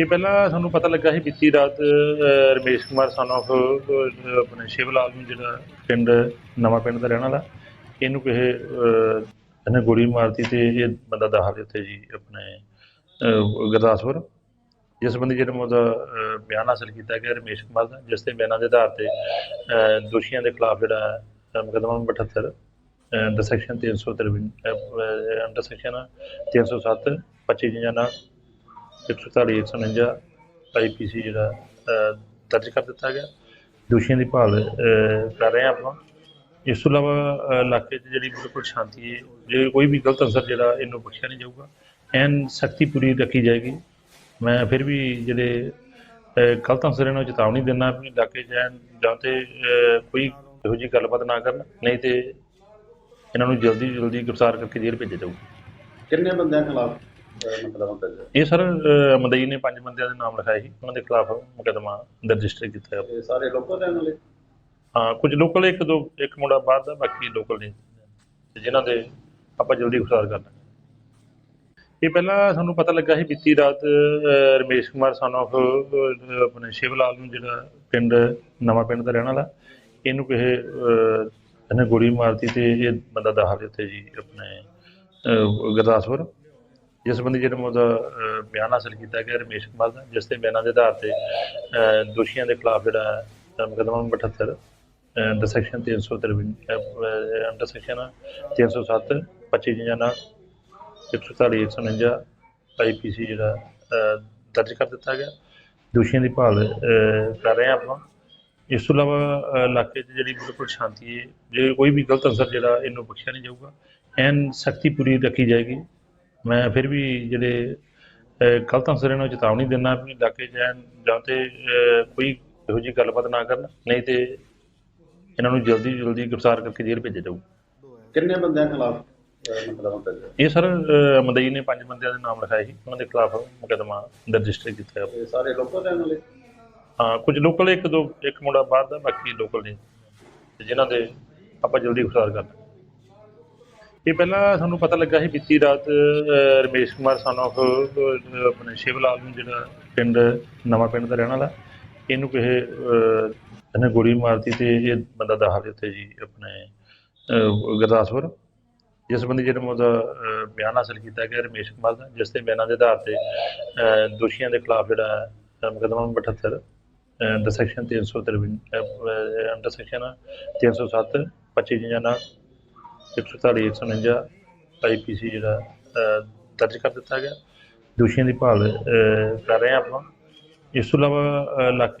ਇਹ ਪਹਿਲਾਂ ਸਾਨੂੰ ਪਤਾ ਲੱਗਾ ਸੀ ਬੀਤੀ ਰਾਤ ਅਹ, ਰਮੇਸ਼ ਕੁਮਾਰ ਸਨ of ਆਪਣੇ ਸ਼ਿਵ ਲਾਲ ਨੂੰ ਜਿਹੜਾ ਪਿੰਡ ਨਵਾਂ ਪਿੰਡ ਦਾ ਰਹਿਣ ਵਾਲਾ ਇਹਨੂੰ ਕਿਸੇ ਅਹ, ਇਹਨੇ ਗੋਲੀ ਮਾਰਤੀ ਤੇ ਇਹ ਬੰਦਾ ਦਾਖਲ ਉੱਥੇ ਜੀ ਆਪਣੇ ਅਹ, ਗੁਰਦਾਸਪੁਰ। ਜਿਸ ਬੰਦੇ ਜਿਹੜਾ ਉਹਦਾ ਅਹ, ਬਿਆਨ ਹਾਸਲ ਕੀਤਾ ਗਿਆ ਰਮੇਸ਼ ਕੁਮਾਰ ਦਾ ਜਿਸ ਦੇ ਬਿਆਨਾਂ ਦੇ ਆਧਾਰ ਤੇ ਅਹ, ਦੋਸ਼ੀਆਂ ਦੇ ਖਿਲਾਫ ਜਿਹੜਾ ਅਹ, ਮੁਕੱਦਮਾ number 78 under section 353 under section 307 25 ਜਨਾ 147 149 ਆਈਪੀਸੀ ਜਿਹੜਾ ਅਹ, ਦਰਜ ਕਰ ਦਿੱਤਾ ਗਿਆ। ਦੋਸ਼ੀਆਂ ਦੀ ਭਾਲ ਅਹ, ਕਰ ਰਹੇ ਹਾਂ ਆਪਾਂ। ਇਸ ਤੋਂ ਇਲਾਵਾ ਅਹ, ਇਲਾਕੇ 'ਚ ਜਿਹੜੀ ਬਿਲਕੁਲ ਸ਼ਾਂਤੀ ਹੈ ਜੇ ਕੋਈ ਵੀ ਗਲਤ ਅਸਰ ਜਿਹੜਾ ਇਹਨੂੰ ਬਖਸ਼ਿਆ ਨਹੀਂ ਜਾਊਗਾ ਐਨ ਸਖਤੀ ਪੂਰੀ ਰੱਖੀ ਜਾਏਗੀ। ਮੈਂ ਫਿਰ ਵੀ ਜਿਹੜੇ ਅਹ, ਗਲਤ ਅਨਸਰ ਇਹਨਾਂ ਨੂੰ ਚੇਤਾਵਨੀ ਦਿੰਦਾ ਵੀ ਇਲਾਕੇ 'ਚ ਐਨ ਜਾਂ ਤੇ ਅਹ, ਕੋਈ ਇਹੋ ਜਿਹੀ ਗੱਲਬਾਤ ਨਾ ਕਰਨ ਨਹੀਂ ਤੇ ਇਹਨਾਂ ਨੂੰ ਜਲਦੀ ਤੋਂ ਜਲਦੀ ਗ੍ਰਿਫਤਾਰ ਕਰਕੇ ਜੇਲ੍ਹ ਭੇਜਿਆ ਜਾਊਗਾ। ਕਿੰਨੇ ਬੰਦਿਆਂ ਖਿਲਾਫ? ਇਹ ਸਰ ਮਦਈ ਨੇ ਪੰਜ ਬੰਦਿਆਂ ਦੇ ਨਾਮ ਲਿਖਾਏ ਸੀ। ਉਹਨਾਂ ਦੇ ਖਿਲਾਫ ਮੁਕੱਦਮਾ ਰਜਿਸਟਰ ਕੀਤਾ ਹੈ ਇਹ ਸਾਰੇ ਲੋਕਾਂ ਰਹਿਣ ਵਾਲੇ ਹਾਂ ਕੁਝ ਲੋਕਲ ਇੱਕ ਦੋ ਇੱਕ ਮੁੰਡਾ ਬਾਹਰ ਦਾ ਬਾਕੀ ਲੋਕਲ ਨੇ। ਤੇ ਜਿਨ੍ਹਾਂ ਦੇ ਆਪਾਂ ਜਲਦੀ ਗ੍ਰਿਫਤਾਰ ਕਰ ਲਾਂਗੇ ਇਹ ਪਹਿਲਾਂ ਸਾਨੂੰ ਪਤਾ ਲੱਗਾ ਸੀ ਬੀਤੀ ਰਾਤ ਰਮੇਸ਼ ਕੁਮਾਰ ਸਨ ਅਹ, ਆਪਣੇ ਸ਼ਿਵ ਲਾਲ ਨੂੰ ਜਿਹੜਾ ਪਿੰਡ ਨਵਾਂ ਪਿੰਡ ਦਾ ਰਹਿਣ ਵਾਲਾ ਇਹਨੂੰ ਕਿਸੇ ਇਹਨੇ ਗੋਲੀ ਮਾਰਤੀ ਤੇ ਇਹ ਬੰਦਾ ਦਾਖਲ ਉੱਤੇ ਜੀ ਆਪਣੇ ਗੁਰਦਾਸਪੁਰ। ਜਿਸ ਸੰਬੰਧੀ ਜਿਹੜਾ ਉਹਦਾ ਅਹ, ਬਿਆਨ ਹਾਸਲ ਕੀਤਾ ਗਿਆ ਰਮੇਸ਼ ਕੁਮਾਰ ਦਾ ਜਿਸ ਦੇ ਬਿਆਨਾਂ ਦੇ ਆਧਾਰ ਤੇ ਦੋਸ਼ੀਆਂ ਦੇ ਖਿਲਾਫ ਜਿਹੜਾ ਅਹ, ਮੁਕੱਦਮਾ ਨੰਬਰ 78 ਅੰਡਰ ਸੈਕਸ਼ਨ 353 ਅਹ, ਅੰਡਰ ਸੈਕਸ਼ਨ 307 25 ਜਨਾ 147 149 ਆਈਪੀਸੀ ਜਿਹੜਾ ਦਰਜ ਕਰ ਦਿੱਤਾ ਗਿਆ। ਦੋਸ਼ੀਆਂ ਦੀ ਭਾਲ ਕਰ ਰਹੇ ਹਾਂ ਆਪਾਂ। ਇਸ ਤੋਂ ਇਲਾਵਾ ਇਲਾਕੇ 'ਚ ਜਿਹੜੀ ਬਿਲਕੁਲ ਸ਼ਾਂਤੀ ਹੈ ਜੇ ਕੋਈ ਵੀ ਗਲਤ ਅਸਰ ਜਿਹੜਾ ਇਹਨੂੰ ਬਖਸ਼ਿਆ ਨਹੀਂ ਜਾਊਗਾ। ਐਨ ਸਖਤੀ ਪੂਰੀ ਰੱਖੀ ਜਾਏਗੀ। ਮੈਂ ਫਿਰ ਵੀ ਜਿਹੜੇ ਗਲਤ ਇਹਨਾਂ ਨੂੰ ਚੇਤਾਵਨੀ ਦਿੰਦਾ ਵੀ ਇਲਾਕੇ 'ਚ ਜਾਂ ਤੇ ਕੋਈ ਇਹੋ ਜਿਹੀ ਗੱਲਬਾਤ ਨਾ ਕਰਨ ਨਹੀਂ ਤੇ ਇਹਨਾਂ ਨੂੰ ਜਲਦੀ ਜਲਦੀ ਗ੍ਰਿਫਤਾਰ ਕਰਕੇ ਜੇਲ੍ਹ ਭੇਜਿਆ ਜਾਊਗਾ ਕਿੰਨੇ ਬੰਦਿਆਂ ਖਿਲਾਫ ਇਹ ਸਰ ਮਦਈ ਨੇ ਪੰਜ ਬੰਦਿਆਂ ਦੇ ਨਾਮ ਲਿਖਾਏ ਸੀ ਉਹਨਾਂ ਦੇ ਖਿਲਾਫ ਮੁਕੱਦਮਾ ਰਜਿਸਟਰ ਕੀਤਾ ਹੈ ਸਾਰੇ ਲੋਕਾਂ ਰਹਿਣ ਵਾਲੇ? ਹਾਂ ਕੁਝ ਲੋਕਲ ਇੱਕ ਦੋ ਇੱਕ ਮੁੰਡਾ ਬਾਹਰ ਦਾ ਬਾਕੀ ਲੋਕਲ ਨੇ। ਜਿਨ੍ਹਾਂ ਦੇ ਆਪਾਂ ਜਲਦੀ ਗ੍ਰਿਫਤਾਰ ਕਰ ਲਾਂਗੇ ਇਹ ਪਹਿਲਾਂ ਸਾਨੂੰ ਪਤਾ ਲੱਗਾ ਸੀ ਬੀਤੀ ਰਾਤ ਰਮੇਸ਼ ਕੁਮਾਰ ਸਨ of ਆਪਣੇ ਸ਼ਿਵ ਲਾਲ ਨੂੰ ਜਿਹੜਾ ਪਿੰਡ ਨਵਾਂ ਪਿੰਡ ਦਾ ਰਹਿਣ ਵਾਲਾ ਇਹਨੂੰ ਕਿਸੇ ਅਹ, ਇਹਨੇ ਗੋਲੀ ਮਾਰਤੀ ਤੇ ਇਹ ਬੰਦਾ ਦਾਖਲ ਉੱਥੇ ਜੀ ਆਪਣੇ ਗੁਰਦਾਸਪੁਰ। ਜਿਸ ਸੰਬੰਧੀ ਜਿਹੜਾ ਉਹਦਾ ਬਿਆਨ ਹਾਸਲ ਕੀਤਾ ਗਿਆ ਰਮੇਸ਼ ਕੁਮਾਰ ਦਾ ਜਿਸ ਦੇ ਬਿਆਨਾਂ ਦੇ ਆਧਾਰ ਤੇ ਦੋਸ਼ੀਆਂ ਦੇ ਖਿਲਾਫ ਜਿਹੜਾ ਅਹ, ਮੁਕੱਦਮਾ ਨੰਬਰ 78 ਅੰਡਰ ਸੈਕਸ਼ਨ 353 ਅਹ, ਅੰਡਰ ਸੈਕਸ਼ਨ 307 25 ਨਾਲ 147 149 ਆਈਪੀਸੀ ਜਿਹੜਾ ਅਹ, ਦਰਜ ਕਰ ਦਿੱਤਾ ਗਿਆ। ਦੋਸ਼ੀਆਂ ਦੀ ਭਾਲ ਅਹ, ਕਰ ਰਹੇ ਹਾਂ ਆਪਾਂ। ਇਸ ਤੋਂ ਇਲਾਵਾ ਅਹ, ਇਲਾਕੇ